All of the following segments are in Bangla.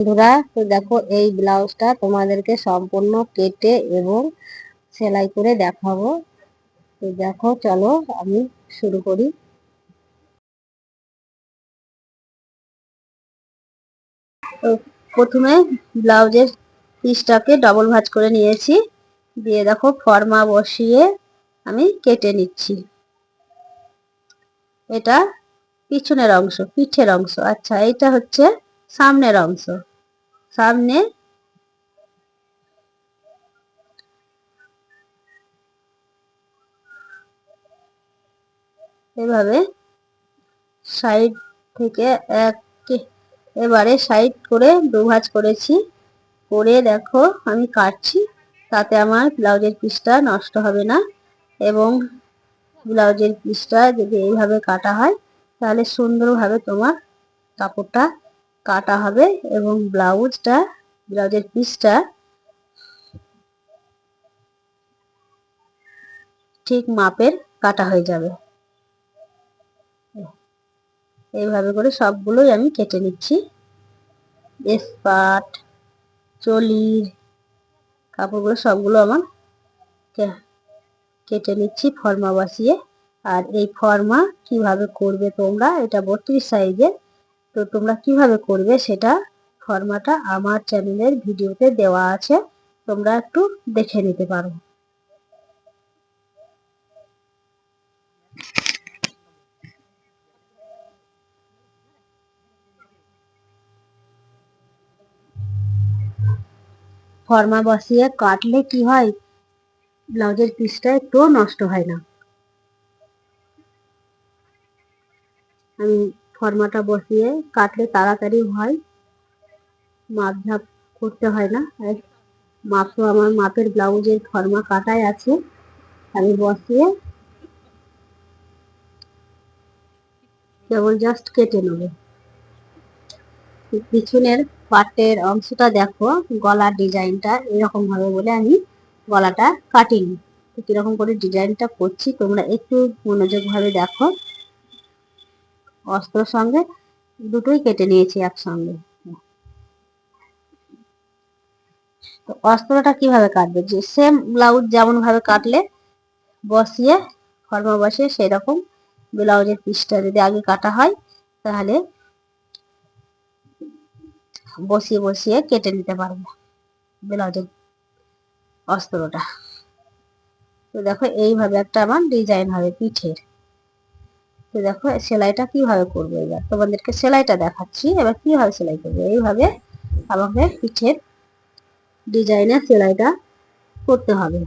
বন্ধুরা, তো দেখো এই ব্লাউজটা তোমাদেরকে সম্পূর্ণ কেটে এবং সেলাই করে দেখাবো। তো দেখো, চলো আমি শুরু করি। তো প্রথমে ব্লাউজের পিসটাকে ডবল ভাঁজ করে নিয়েছি। দিয়ে দেখো, ফর্মা বসিয়ে আমি কেটে নিচ্ছি। এটা পিছনের অংশ, পিঠের অংশ। আচ্ছা এটা হচ্ছে সামনের অংশ। সামনে। এভাবে সাইড থেকে এক, এবারে সাইড করে দু ভাঁজ করেছি। করে দেখো আমি কাটছি, তাতে আমার ব্লাউজের পিসটা নষ্ট হবে না। এবং ব্লাউজের পিসটা যদি এইভাবে কাটা হয়, তাহলে সুন্দরভাবে তোমার কাপড়টা কাটা হবে এবং ব্লাউজটা, ব্লাউজের পিসটা ঠিক মাপের কাটা হয়ে যাবে। এইভাবে করে সবগুলোই আমি কেটে নিচ্ছি। স্পাট চলির, কাপড়গুলো সবগুলো আমার কেটে নিচ্ছি ফর্মা বসিয়ে। আর এই ফর্মা কীভাবে করবে তোমরা, এটা বত্রিশ সাইজের তো তোমরা কীভাবে করবে সেটা ফর্মাটা আমার চ্যানেলের ভিডিওতে দেওয়া আছে, তোমরা একটু দেখে নিতে পারো। ফর্মা বসিয়ে কাটলে কি হয়? ব্লাউজের পিসটা একটু নষ্ট হয় না। আমি ফর্মাটা বসিয়ে কাটলে তাড়াতাড়ি হয়। মাপ ঝাপ করতে হয় না। মাপ তো আমার মাপের ব্লাউজের ফর্মা কাটাই আছে। আমি বসিয়ে কেবল জাস্ট কেটে নেব। পিছনের পাটের অংশটা দেখো, গলার ডিজাইনটা এরকম হবে বলে আমি গলাটা কাটিনি। কীরকম করে ডিজাইনটা করছি, তোমরা একটু মনোযোগ ভাবে দেখো। অস্ত্র সঙ্গে দুটোই কেটে নিয়েছি একসঙ্গে। তো অস্ত্রটা কীভাবে কাটবে? যে সেম ব্লাউজ যেমন ভাবে কাটলে বসিয়ে ফর্মা বসিয়ে সেরকম ব্লাউজের পিসটা যদি আগে কাটা হয়, তাহলে বসিয়ে বসিয়ে কেটে নিতে পারবে ব্লাউজের অস্ত্রটা। তো দেখো এইভাবে একটা আমার ডিজাইন হবে পিঠের। তো দেখো, সেলাইটা কীভাবে করব এবার? তোমাদেরকে সেলাইটা দেখাচ্ছি, এবার কীভাবে সেলাই করব? এইভাবে আমাকে পিঠের ডিজাইনের সেলাইটা করতে হবে।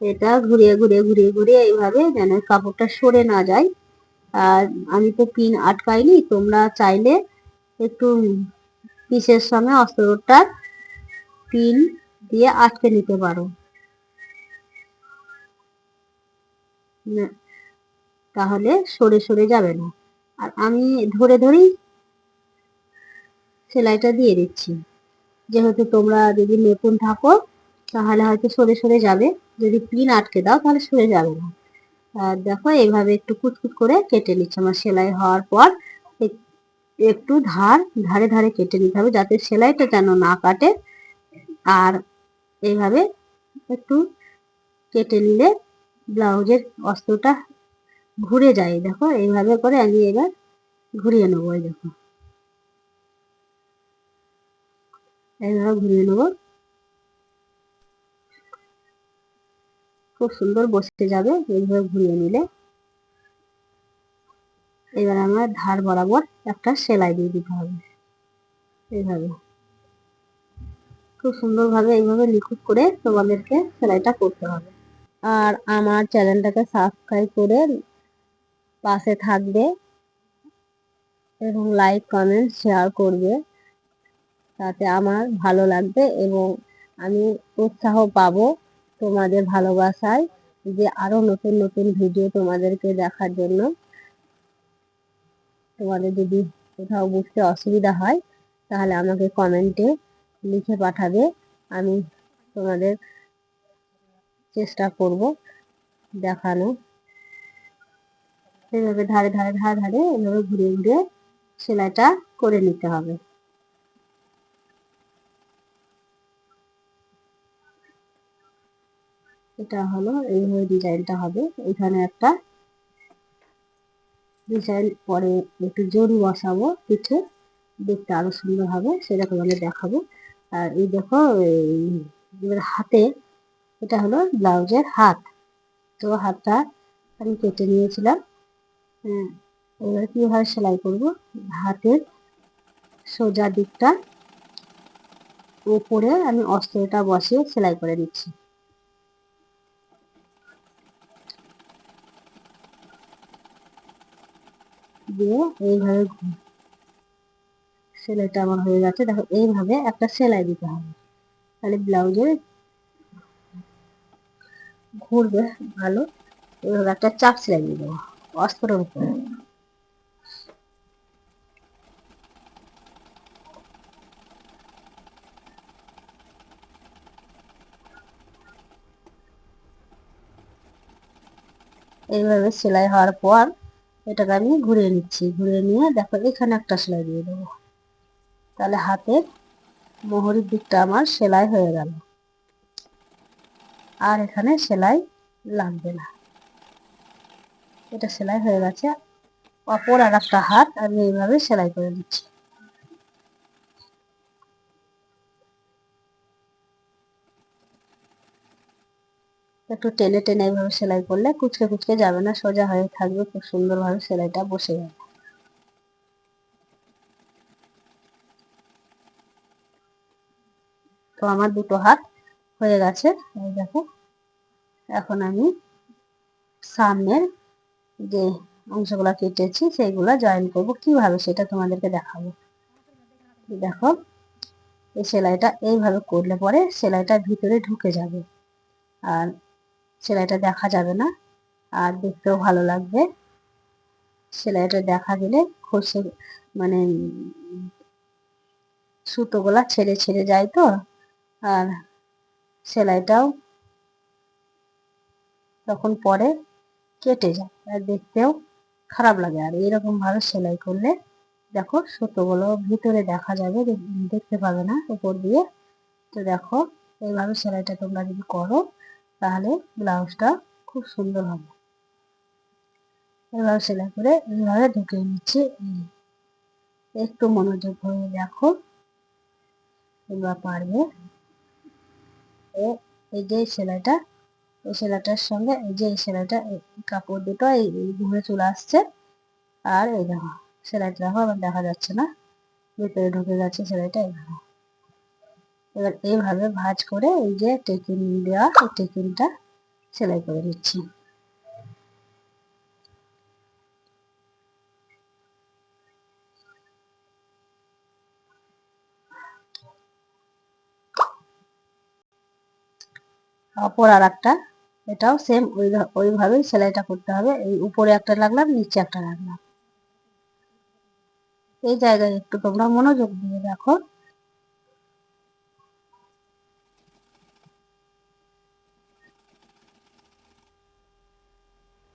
এটা ঘুরিয়ে ঘুরিয়ে ঘুরিয়ে ঘুরিয়ে এইভাবে যেন কাপড়টা সরে না যায়। আর আমি তো পিন আটকাইনি, তোমরা চাইলে একটু পিসের সঙ্গে অস্ত্রটা পিন দিয়ে আটকে নিতে পারো। তাহলে সরে সরে যাবে না। আর আমি ধরে ধরেই সেলাইটা দিয়ে দিচ্ছি। যেহেতু তোমরা যদি নতুন থাকো, তাহলে হয়তো সরে সরে যাবে। যদি পিন আটকে দাও, তাহলে সরে যাবে না। আর দেখো এইভাবে একটু কুচকুচ করে কেটে নিচ্ছে। আমার সেলাই হওয়ার পর একটু ধার, ধারে ধারে কেটে নিতে হবে যাতে সেলাইটা যেন না কাটে। আর এইভাবে একটু কেটে নিলে ব্লাউজের অস্ত্রটা ঘুরে যায়, দেখো, এইভাবে করে আমি এবার ঘুরিয়ে নেব, এই দেখো। এইভাবে ঘুরিয়ে নেব। খুব সুন্দর বসতে যাবে, এইভাবে ঘুরিয়ে নিলে। এবার আমার ধার বরাবর একটা সেলাই দিয়ে দিতে হবে, এইভাবে। খুব সুন্দরভাবে এইভাবে নিখুঁত করে তোমাদেরকে সেলাইটা করতে হবে। আর আমার চ্যানেলটাকে সাবস্ক্রাইব করে পাশে থাকবে এবং লাইক কমেন্ট শেয়ার করবে। তাতে আমার ভালো লাগবে এবং আমি উৎসাহ পাবো তোমাদের ভালোবাসায় যে আরও নতুন নতুন ভিডিও তোমাদেরকে দেখার জন্য। তোমাদের যদি কোথাও বুঝতে অসুবিধা হয়, তাহলে আমাকে কমেন্টে লিখে পাঠাবে। আমি তোমাদের চেষ্টা করব দেখানো। এইভাবে ধারে ধারে ধারে ধারে এইভাবে ঘুরিয়ে ঘুরিয়ে সেলাইটা করে নিতে হবে। এটা হলো, এইভাবে ডিজাইনটা হবে। এখানে একটা ডিজাইন পরে একটু জরি বসাবো, পিঠে দেখতে আরও সুন্দর হবে সেটা তোমাদের দেখাবো। আর এই দেখো এবার হাতে এটা হলো ব্লাউজের হাত। তো হাতটা আমি কেটে নিয়েছিলাম। হ্যাঁ, এবার কীভাবে সেলাই করব? হাতের সোজা দিকটা উপরে আমি অস্ত্রটা বসিয়ে সেলাই করে নিচ্ছি। দিয়ে এইভাবে সেলাইটা আমার হয়ে গেছে। দেখো এইভাবে একটা সেলাই দিতে হবে। তাহলে ব্লাউজে ঘুরবে, ভালো। এইভাবে একটা চাপ সেলাই দিয়ে দেবো অস্ত্রের উপরে। এইভাবে সেলাই হওয়ার পর এটাকে আমি ঘুরিয়ে নিচ্ছি। ঘুরিয়ে নিয়ে দেখো, এখানে একটা সেলাই দিয়ে দেবো। তাহলে হাতের মোহরির দিকটা আমার সেলাই হয়ে গেল। আর এখানে সেলাই লাগবে না। এটা সেলাই হয়ে গেছে। অপর আর একটা হাত আমি এইভাবে সেলাই করে দিচ্ছি। একটু টেনে টেনে এইভাবে সেলাই করলে কুচকে কুচকে যাবে না, সোজা হয়ে থাকবে, খুব সুন্দরভাবে সেলাইটা বসে যাবে। তো আমার দুটো হাত হয়ে গেছে। এই দেখো। এখন আমি সামনের যে অংশগুলো কেটেছি, সেইগুলো জয়েন করব। কীভাবে সেটা তোমাদেরকে দেখাবো? দেখো, এই সেলাইটা এইভাবে করলে পরে সেলাইটা ভিতরে ঢুকে যাবে। আর সেলাইটা দেখা যাবে না। আর দেখতেও ভালো লাগবে। সেলাইটা দেখা গেলে খসে মানে সুতোগুলা ছেড়ে ছেড়ে যায় তো। আর সেলাইটাও তখন পরে কেটে যায়। আর দেখতেও খারাপ লাগে। আর এরকম ভাবে সেলাই করলে দেখো সুতোগুলো ভিতরে দেখা যাবে দেখতে পাবে না উপর দিয়ে। তো দেখো এইভাবে সেলাইটা তোমরা যদি করো, তাহলে ব্লাউজটা খুব সুন্দর হবে। এভাবে সেলাই করে এইভাবে ঢুকিয়ে নিচ্ছি। একটু মনোযোগ হয়ে দেখো। এবার পারবে। এই যে সেলাইটা, এই সেলাইটার সঙ্গে এই যে এই সেলাইটা কাপড় দুটো এই ঘুরে চলে আসছে। আর এই দেখো, সেলাইটা দেখো আবার দেখা যাচ্ছে না। ভিতরে ঢুকে গেছে সেলাইটা এইভাবে এবার এইভাবে ভাজ করে এই যে টেকিন দেওয়া টেকিনটা সেলাই করে নিচ্ছি। অপর আর একটা। এটাও সেম ওই ওইভাবেই সেলাইটা করতে হবে। এই উপরে একটা লাগলাম, নিচে একটা লাগলাম। এই জায়গায় একটু তোমরা মনোযোগ দিয়ে দেখো।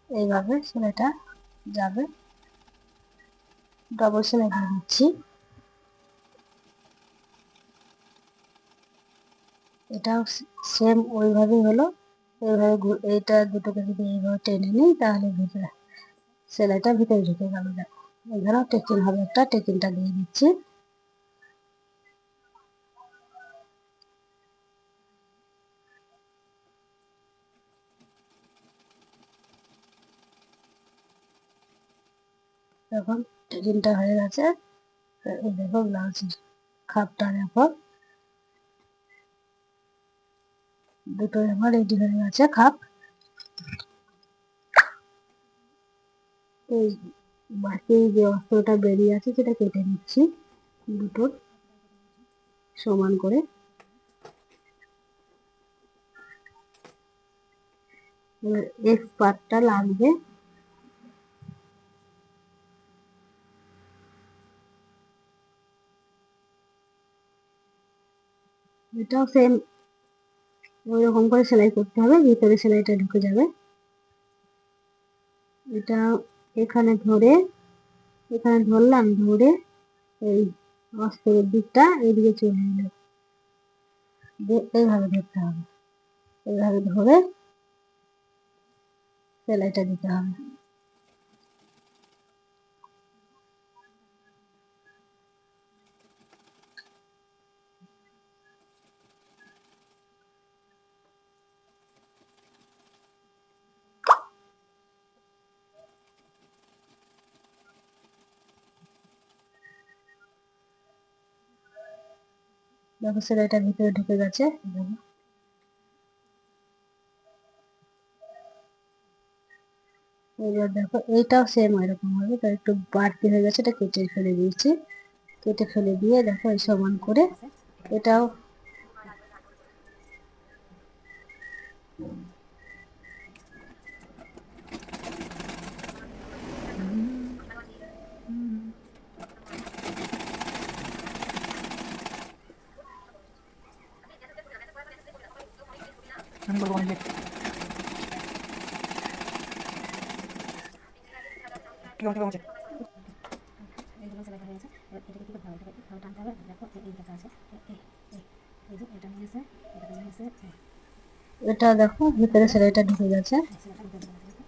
এইভাবে সেলাইটা যাবে। ডবল সেলাই দিয়ে দিচ্ছি। এটাও সেম ওইভাবেই হলো। এইভাবে এইটা দুটোকে যদি এইভাবে টেনে নিই, তাহলে ভিতরে সেলাইটা ভিতরে ঢুকে গেল। দেখো এখানেও টেকিন হবে একটা টেকিনটা দিয়ে দিচ্ছি। এখন টেকিনটা হয়ে গেছে। এই দেখো ব্লাউজের খাপটা দেখো। দুটোই আমার রেডি হয়ে গেছে খাপ এই বাকি যে অস্ত্রটা বেরিয়ে আছে সেটা কেটে নিচ্ছি দুটোর সমান করে। এক্স পার্টটা লাগবে। এটাও সেম ওই রকম করে সেলাই করতে হবে, ভিতরে সেলাইটা ঢুকে যাবে। এটা এখানে ধরে, এখানে ধরলাম, ধরে এই অস্ত্রের দিকটা এদিকে চলে এলো। এইভাবে ধরতে হবে। এইভাবে ধরে সেলাইটা দিতে হবে। দেখো সেলাইটা ভিতরে ঢুকে গেছে। এবার দেখো, এইটাও সেম এরকম হবে। তো একটু বাড়তি হয়ে গেছে, এটা কেটে ফেলে দিয়েছি। কেটে ফেলে দিয়ে দেখো, এই সমান করে এটাও এটা এটা দেখো, ভিতরে সেলাইটা ঢুকে গেছে।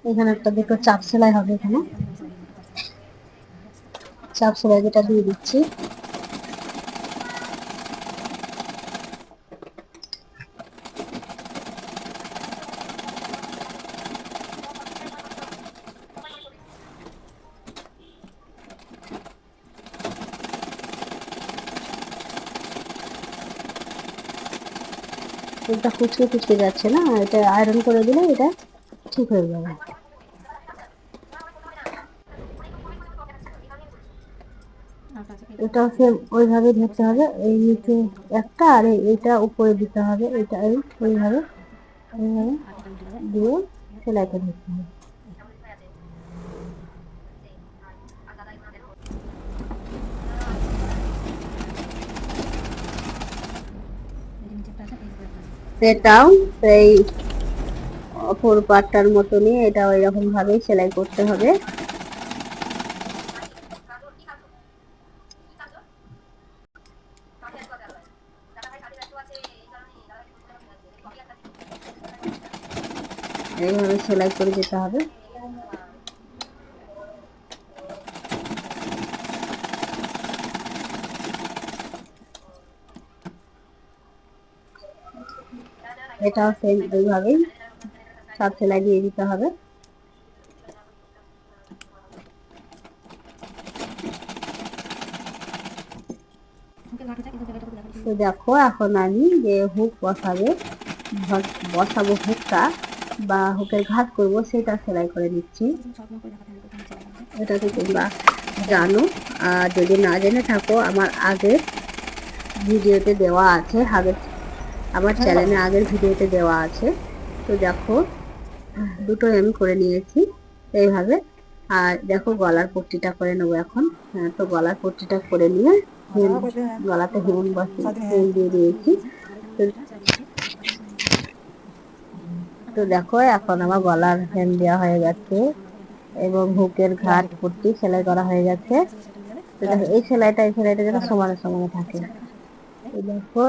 এখানে একটা দুটো চাপ সেলাই হবে এখানে। চাপ সেলাই যেটা দিয়ে দিচ্ছি। এটা কুচকে কুচকে যাচ্ছে না, এটা আয়রন করে দিলে এটা ঠিক হয়ে যাবে। এটা হচ্ছে ওইভাবে ধরতে হবে, এই নিচে একটা আর এইটা উপরে দিতে হবে, এটা এই ওইভাবে এটা দিয়ে সেলাইটা ধরতে হবে এই যে নিচেরটা আছে এই যে সেটাও সেই অপর পাটটার মতনই এটা ওই রকম ভাবেই সেলাই করতে হবে। এইভাবে সেলাই করে যেতে হবে। এটাও সেম এইভাবেই সব সেলাই দিয়ে দিতে হবে। তো দেখো, এখন আমি যে হুক বসাবে বসাবো হুকটা বা হুকের ঘাট করব, সেটা সেলাই করে করবে এটা তো তোমরা জানো। আর যদি না জেনে থাকো, আমার আগের ভিডিওতে দেওয়া আছে আগের আমার চ্যানেলে আগের ভিডিওতে দেওয়া আছে। তো দেখো দুটোই আমি করে নিয়েছি এইভাবে। আর দেখো গলার পট্টিটা করে নেব এখন। হ্যাঁ, তো গলার পট্টিটা করে নিয়ে হেম গলাতে হেম বসে হেম দিয়ে দিয়েছি। তো দেখো এখন আমার গলার হেম দেওয়া হয়ে গেছে এবং হুকের ঘাট পট্টি সেলাই করা হয়ে গেছে। তো এই সেলাইটা এই সেলাইটা যেন সমানে সমানে থাকে। দেখো,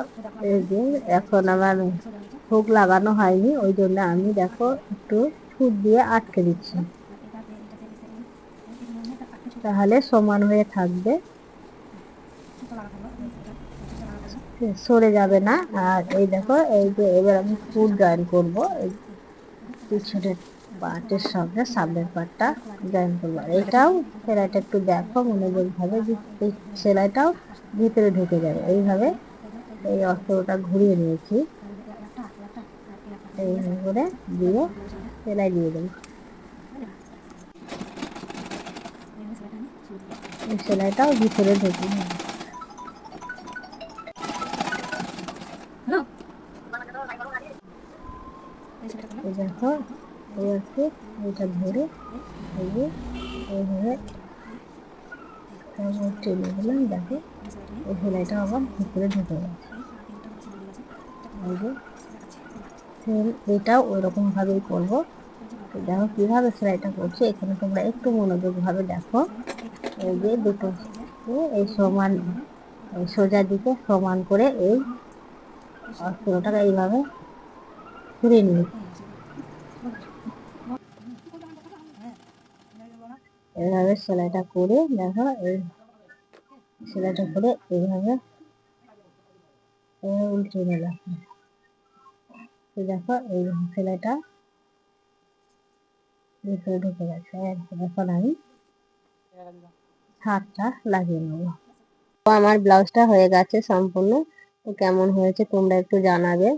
এই যে এখন আমার হুক লাগানো হয়নি, ওই জন্য আমি দেখো একটু ছুট দিয়ে আটকে দিচ্ছি। তাহলে সমান হয়ে থাকবে। সরে যাবে না। আর এই দেখো, এই যে এবার আমি ফুট জয়েন করব। পিছনের পার্টের সঙ্গে সামনের পার্টটা জয়েন করব। এটাও সেলাইটা একটু দেখো মনোযোগ ভাবে যে এই সেলাইটাও ভিতরে ঢুকে যাবে। এইভাবে এই অস্ত্রটা ঘুরিয়ে নিয়েছি। এই করে দিয়ে সেলাই দিয়ে দেবো। সেলাইটাও ভিতরে ঢুকে যাবে এই দেখো, এই আছে এটা ধরে এই এইভাবে টেনে দিলাম দেখো, এই সেলাইটা আবার ভিতরে ঢুকে গেছে। যে সেম এটাও ওই রকম ভাবেই করব। দেখো কীভাবে সেলাইটা করছে, এখানে তোমরা একটু মনোযোগ ভাবে দেখো। এই যে দুটো, এই সমান সোজা দিকে সমান করে এই অস্ত্রটাকে এইভাবে ঘুরে নিয়ে এইভাবে সেলাইটা করে দেখো, এই সেলাইটা করে এইভাবে উল্টে নেবে তো দেখো, এই সেলাইটা ভিতরে ঢুকে গেছে। এখন আমি হাতটা লাগিয়ে নেব। আমার ব্লাউজটা হয়ে গেছে সম্পূর্ণ। তো কেমন হয়েছে তোমরা একটু জানাবে।